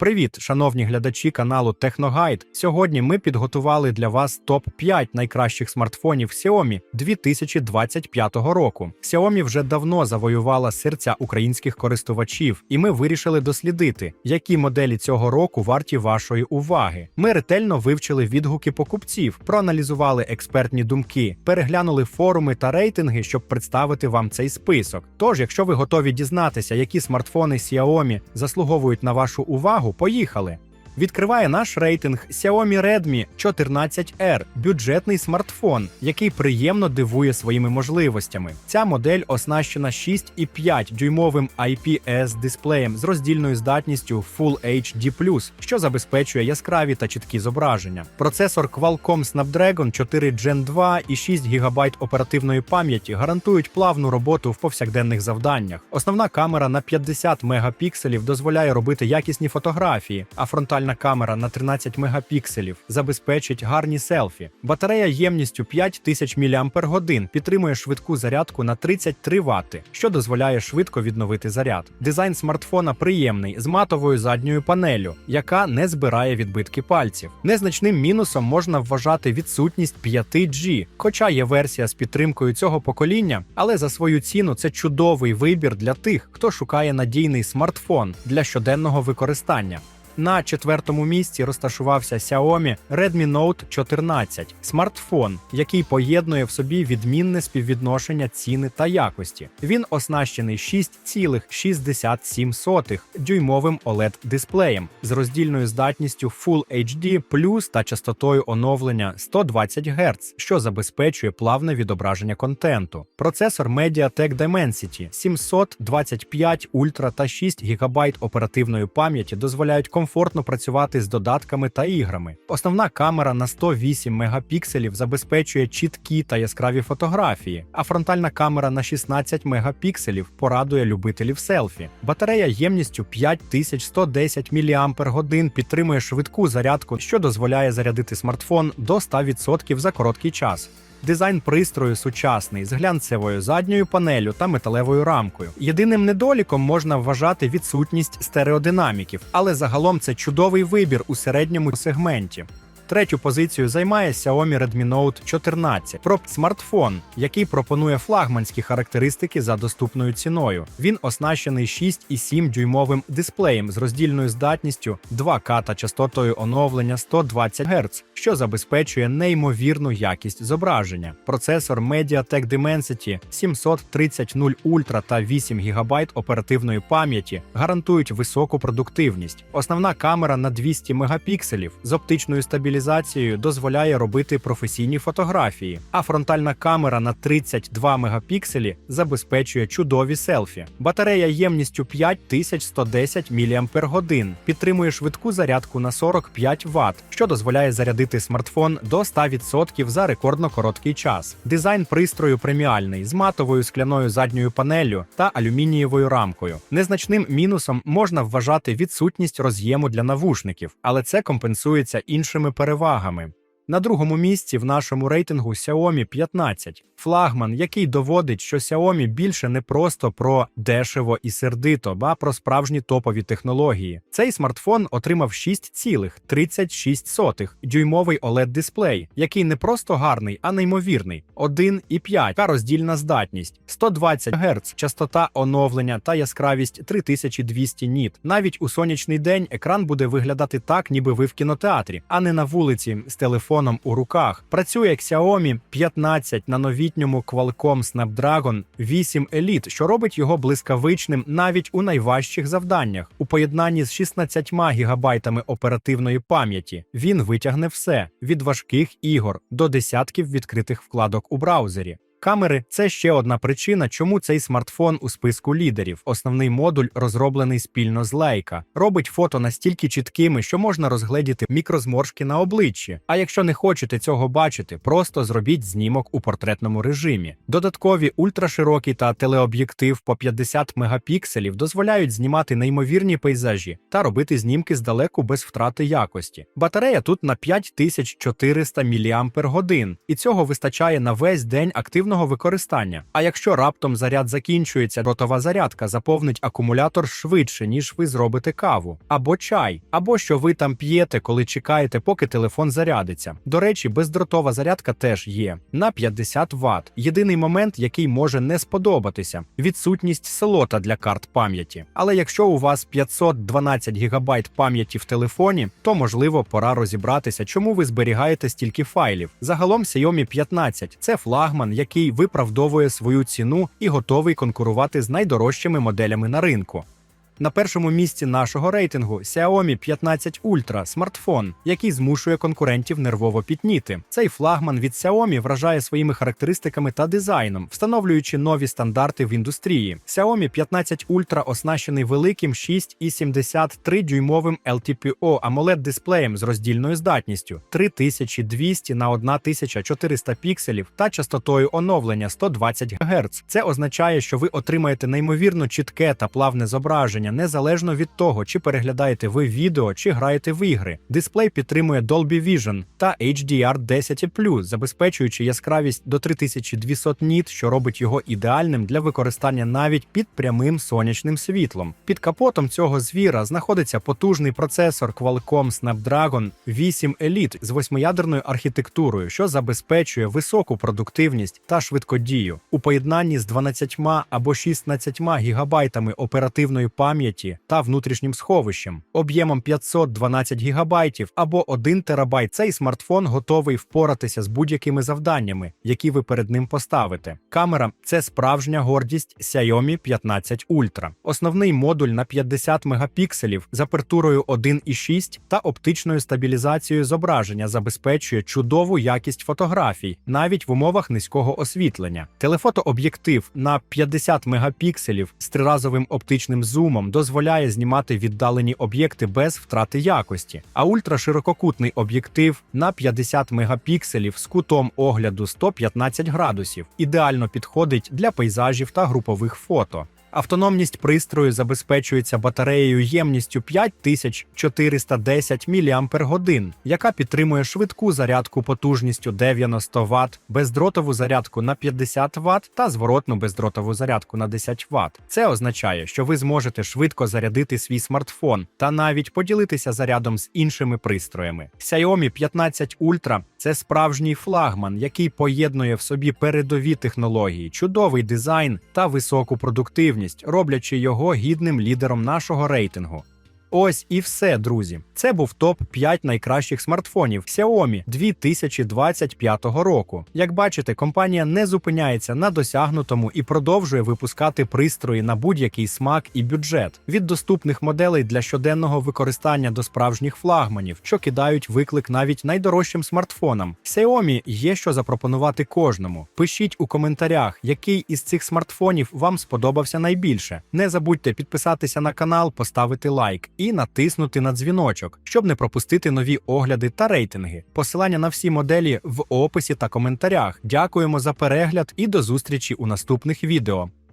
Привіт, шановні глядачі каналу Техногайд. Сьогодні ми підготували для вас топ 5 найкращих смартфонів Xiaomi 2025 року. Xiaomi вже давно завоювала серця українських користувачів, і ми вирішили дослідити, які моделі цього року варті вашої уваги. Ми ретельно вивчили відгуки покупців, проаналізували експертні думки, переглянули форуми та рейтинги, щоб представити вам цей список. Тож, якщо ви готові дізнатися, які смартфони Xiaomi заслуговують на вашу увагу, поїхали! Відкриває наш рейтинг Xiaomi Redmi 14R – бюджетний смартфон, який приємно дивує своїми можливостями. Ця модель оснащена 6,5 дюймовим IPS дисплеєм з роздільною здатністю Full HD+, що забезпечує яскраві та чіткі зображення. Процесор Qualcomm Snapdragon 4 Gen 2 і 6 ГБ оперативної пам'яті гарантують плавну роботу в повсякденних завданнях. Основна камера на 50 мегапікселів дозволяє робити якісні фотографії, а фронтальна камера на 13 мегапікселів забезпечить гарні селфі. Батарея ємністю 5000 мАч підтримує швидку зарядку на 33 Вт, що дозволяє швидко відновити заряд. Дизайн смартфона приємний з матовою задньою панелю, яка не збирає відбитки пальців. Незначним мінусом можна вважати відсутність 5G, хоча є версія з підтримкою цього покоління, але за свою ціну це чудовий вибір для тих, хто шукає надійний смартфон для щоденного використання. На четвертому місці розташувався Xiaomi Redmi Note 14 смартфон, який поєднує в собі відмінне співвідношення ціни та якості. Він оснащений 6,67 дюймовим oled дисплеєм з роздільною здатністю Full HD та частотою оновлення 120 Гц, що забезпечує плавне відображення контенту. Процесор MediaTek Dimensity 725 Ultra та 6 ГБ оперативної пам'яті дозволяють комфортно працювати з додатками та іграми. Основна камера на 108 мегапікселів забезпечує чіткі та яскраві фотографії, а фронтальна камера на 16 мегапікселів порадує любителів селфі. Батарея ємністю 5110 мАч підтримує швидку зарядку, що дозволяє зарядити смартфон до 100% за короткий час. Дизайн пристрою сучасний з глянцевою задньою панелю та металевою рамкою. Єдиним недоліком можна вважати відсутність стереодинаміків, але загалом це чудовий вибір у середньому сегменті. Третю позицію займає Xiaomi Redmi Note 14 про смартфон, який пропонує флагманські характеристики за доступною ціною. Він оснащений 6,7 дюймовим дисплеєм з роздільною здатністю 2К та частотою оновлення 120 Гц, що забезпечує неймовірну якість зображення. Процесор MediaTek Dimensity 730 Ultra та 8 ГБ оперативної пам'яті гарантують високу продуктивність. Основна камера на 200 мегапікселів з оптичною стабілізацією дозволяє робити професійні фотографії, а фронтальна камера на 32 мегапікселі забезпечує чудові селфі. Батарея ємністю 5110 мАч підтримує швидку зарядку на 45 Вт, що дозволяє зарядити смартфон до 100% за рекордно короткий час. Дизайн пристрою преміальний з матовою скляною задньою панеллю та алюмінієвою рамкою. Незначним мінусом можна вважати відсутність роз'єму для навушників, але це компенсується іншими перевагами перевагами. На другому місці в нашому рейтингу Xiaomi 15 флагман, який доводить, що Xiaomi більше не просто про дешево і сердито, а про справжні топові технології. Цей смартфон отримав 6,36 дюймовий oled дисплей, який не просто гарний, а неймовірний. 1,5 та роздільна здатність, 120 Гц, частота оновлення та яскравість 3200 ніт. Навіть у сонячний день екран буде виглядати так, ніби ви в кінотеатрі, а не на вулиці з телефоном у руках. Працює Xiaomi 15 на новітньому Qualcomm Snapdragon 8 Elite, що робить його блискавичним навіть у найважчих завданнях. У поєднанні з 16 гігабайтами оперативної пам'яті він витягне все від важких ігор до десятків відкритих вкладок у браузері. Камери це ще одна причина, чому цей смартфон у списку лідерів. Основний модуль, розроблений спільно з Leica, робить фото настільки чіткими, що можна розгледіти мікрозморшки на обличчі. А якщо не хочете цього бачити, просто зробіть знімок у портретному режимі. Додаткові ультраширокі та телеоб'єктив по 50 мегапікселів дозволяють знімати неймовірні пейзажі та робити знімки здалеку без втрати якості. Батарея тут на 5400 мАч, і цього вистачає на весь день активної ефективного використання. А якщо раптом заряд закінчується, дротова зарядка заповнить акумулятор швидше, ніж ви зробите каву, або чай, або що ви там п'єте, коли чекаєте, поки телефон зарядиться. До речі, бездротова зарядка теж є на 50 Вт. Єдиний момент, який може не сподобатися відсутність слота для карт пам'яті. Але якщо у вас 512 ГБ пам'яті в телефоні, то можливо пора розібратися, чому ви зберігаєте стільки файлів. Загалом Xiaomi 15 – це флагман, який виправдовує свою ціну і готовий конкурувати з найдорожчими моделями на ринку. На першому місці нашого рейтингу Xiaomi 15 Ultra – смартфон, який змушує конкурентів нервово пітніти. Цей флагман від Xiaomi вражає своїми характеристиками та дизайном, встановлюючи нові стандарти в індустрії. Xiaomi 15 Ultra оснащений великим 6,73 дюймовим LTPO amoled дисплеєм з роздільною здатністю 3200 на 1400 пікселів та частотою оновлення 120 Гц. Це означає, що ви отримаєте неймовірно чітке та плавне зображення незалежно від того, чи переглядаєте ви відео, чи граєте в ігри. Дисплей підтримує Dolby Vision та HDR 10 забезпечуючи яскравість до 3200 ніт, що робить його ідеальним для використання навіть під прямим сонячним світлом. Під капотом цього звіра знаходиться потужний процесор Qualcomm Snapdragon 8 Elite з восьмиядерною архітектурою, що забезпечує високу продуктивність та швидкодію у поєднанні з 12 або 16 гігабайтами оперативної пам'яті та внутрішнім сховищем, об'ємом 512 гігабайтів або 1 терабайт. Цей смартфон готовий впоратися з будь-якими завданнями, які ви перед ним поставите. Камера це справжня гордість Xiaomi 15 Ultra. Основний модуль на 50 мегапікселів з апертурою 1,6 та оптичною стабілізацією зображення забезпечує чудову якість фотографій, навіть в умовах низького освітлення. Телефотооб'єктив на 50 мегапікселів з триразовим оптичним зумом дозволяє знімати віддалені об'єкти без втрати якості, а ультраширококутний об'єктив на 50 мегапікселів з кутом огляду 115 градусів ідеально підходить для пейзажів та групових фото. Автономність пристрою забезпечується батареєю ємністю 5410 мАч, яка підтримує швидку зарядку потужністю 90 Вт, бездротову зарядку на 50 Вт та зворотну бездротову зарядку на 10 Вт. Це означає, що ви зможете швидко зарядити свій смартфон та навіть поділитися зарядом з іншими пристроями. Xiaomi 15 Ultra – це справжній флагман, який поєднує в собі передові технології, чудовий дизайн та високу продуктивність, роблячи його гідним лідером нашого рейтингу. Ось і все, друзі. Це був топ 5 найкращих смартфонів Xiaomi 2025 року. Як бачите, компанія не зупиняється на досягнутому і продовжує випускати пристрої на будь-який смак і бюджет від доступних моделей для щоденного використання до справжніх флагманів, що кидають виклик навіть найдорожчим смартфонам. Xiaomi є що запропонувати кожному. Пишіть у коментарях, який із цих смартфонів вам сподобався найбільше. Не забудьте підписатися на канал, поставити лайк і натиснути на дзвіночок, щоб не пропустити нові огляди та рейтинги. Посилання на всі моделі в описі та коментарях. Дякуємо за перегляд і до зустрічі у наступних відео.